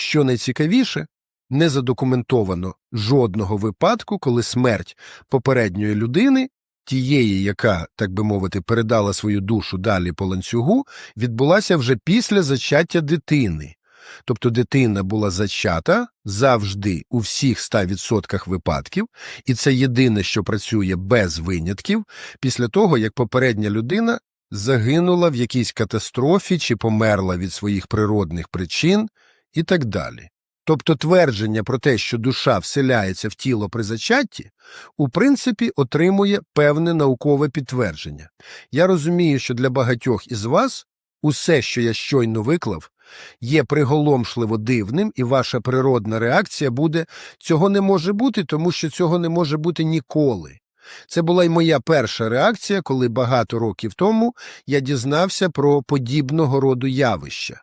Що найцікавіше, не задокументовано жодного випадку, коли смерть попередньої людини, тієї, яка, так би мовити, передала свою душу далі по ланцюгу, відбулася вже після зачаття дитини. Тобто дитина була зачата завжди у всіх 100% випадків, і це єдине, що працює без винятків, після того, як попередня людина загинула в якійсь катастрофі чи померла від своїх природних причин і так далі. Тобто твердження про те, що душа вселяється в тіло при зачатті, у принципі, отримує певне наукове підтвердження. Я розумію, що для багатьох із вас усе, що я щойно виклав, є приголомшливо дивним, і ваша природна реакція буде «цього не може бути, тому що цього не може бути ніколи». Це була й моя перша реакція, коли багато років тому я дізнався про подібного роду явища.